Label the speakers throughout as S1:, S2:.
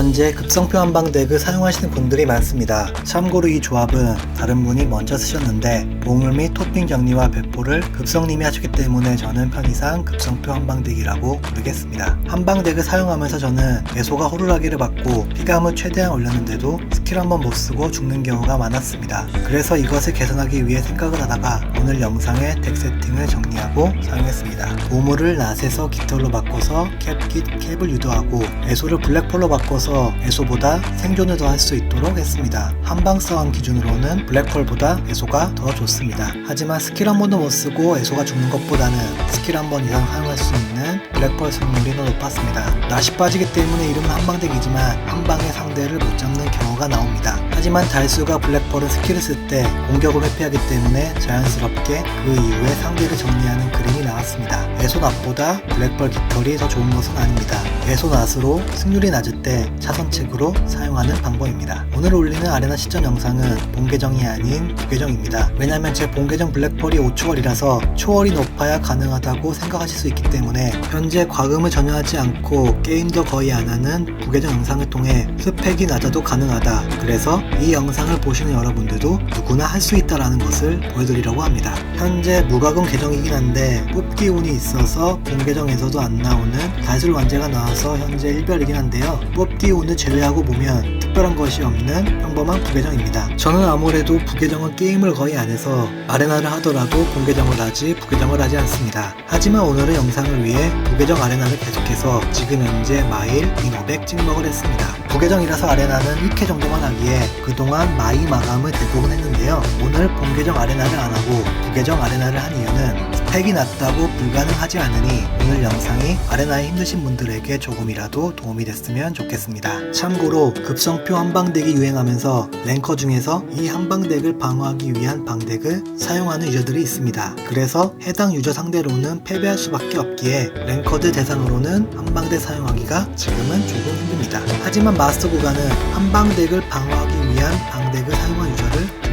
S1: 현재 급성표 한방 덱을 사용하시는 분들이 많습니다. 참고로 이 조합은 다른 분이 먼저 쓰셨는데 보물 및 토핑 정리와 배포를 급성님이 하셨기 때문에 저는 편의상 급성표 한방 덱이라고 부르겠습니다. 한방 덱을 사용하면서 저는 애소가 호루라기를 받고 피감을 최대한 올렸는데도 스킬 한번 못 쓰고 죽는 경우가 많았습니다. 그래서 이것을 개선하기 위해 생각을 하다가 오늘 영상에 덱 세팅을 정리하고 사용했습니다. 보물을 낫에서 깃털로 바꿔서 캡 깃 캡을 유도하고 애소를 블랙폴로 바꿔서 애소보다 생존을 더 할 수 있도록 했습니다. 한방 싸움 기준으로는 블랙폴보다 애소가 더 좋습니다. 하지만 스킬 한 번도 못 쓰고 애소가 죽는 것보다는 스킬 한 번 이상 사용할 수 있는 블랙펄 승률이 더 높았습니다. 낫이 빠지기 때문에 이름은 한방덱이지만 한방의 상대를 못 잡는 경우가 나옵니다. 하지만 달수가 블랙펄은 스킬을 쓸 때 공격을 회피하기 때문에 자연스럽게 그 이후에 상대를 정리하는 그림이 나왔습니다. 애소낫보다 블랙펄 깃털이 더 좋은 것은 아닙니다. 애소낫으로 승률이 낮을 때 차선책으로 사용하는 방법입니다. 오늘 올리는 아레나 시점 영상은 본 계정이 아닌 부계정입니다. 왜냐면 제 본 계정 블랙펄이 5초월이라서 초월이 높아야 가능하다고 생각하실 수 있기 때문에 현재 과금을 전혀 하지 않고 게임도 거의 안 하는 부계정 영상을 통해 스펙이 낮아도 가능하다. 그래서 이 영상을 보시는 여러분들도 누구나 할 수 있다라는 것을 보여드리려고 합니다. 현재 무과금 계정이긴 한데 뽑기 운이 있어서 본 계정에서도 안 나오는 다술 완제가 나와서 현재 1별이긴 한데요. 뽑기 운을 제외하고 보면 특별한 것이 없는 평범한 부계정입니다. 저는 아무래도 부계정은 게임을 거의 안 해서 아레나를 하더라도 본계정을 하지 부계정을 하지 않습니다. 하지만 오늘은 영상을 위해 부계정 아레나를 계속해서 지금 현재 마일 2,500 찍먹을 했습니다. 부계정이라서 아레나는 1회 정도만 하기에 그동안 마이 마감을 대부분 했는데요. 오늘 본계정 아레나를 안 하고 부계정 아레나를 한 이유는 스펙이 낮다고 불가능하지 않으니 오늘 영상이 아레나에 힘드신 분들에게 조금이라도 도움이 됐으면 좋겠습니다. 참고로 급성표 한방덱이 유행하면서 랭커 중에서 이 한방덱을 방어하기 위한 방덱을 사용하는 유저들이 있습니다. 그래서 해당 유저 상대로는 패배할 수밖에 없기에 랭커들 대상으로는 한방덱 사용하기가 지금은 조금 힘듭니다. 하지만 마스터 구간은 한방덱을 방어하기 위한 방덱을 사용한 유저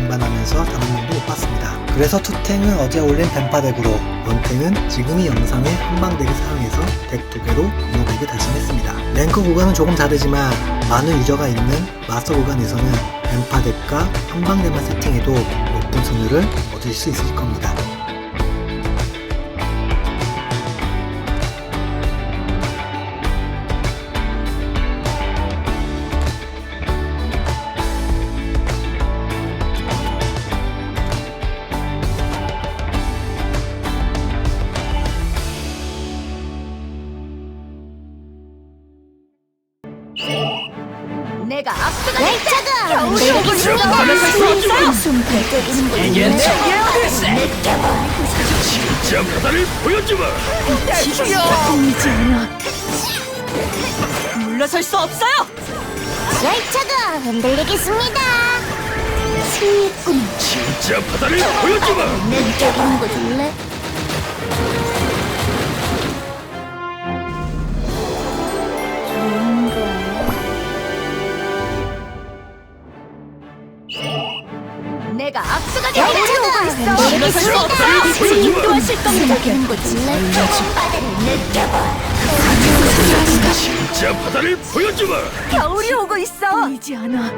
S1: 단한 명도 못 봤습니다. 그래서 투탱은 어제 올린 뱀파덱으로 원탱은 지금 이 영상의 한방덱을 사용해서 덱 두 개로 이노덱을 달성했습니다. 랭크 구간은 조금 다르지만 많은 유저가 있는 마스터 구간에서는 뱀파덱과 한방덱만 세팅해도 높은 승률을 얻을 수 있을 겁니다.
S2: 내가 앞서가
S3: 열차가
S2: 겨울이 오고 있어. 걸어설 수 없어요.
S3: 숨 뱉어지는 걸
S4: 이게
S3: 느껴봐
S4: 진짜 바다를 보여주마
S3: 보이지 않아
S2: 물러설 수 없어요.
S3: 열차가 흔들리겠습니다 승리꾼
S4: 진짜 바다를 보여주마
S3: 느껴보는 거 줄래?
S2: 내가 앞서가
S3: 열차가
S2: 물러설 수 없어요. 인도하실 겁니다.
S3: 줄래? 바다를 느껴봐
S4: 진짜 바다를 보여주마
S2: 겨울이 오고 있어.
S3: 않아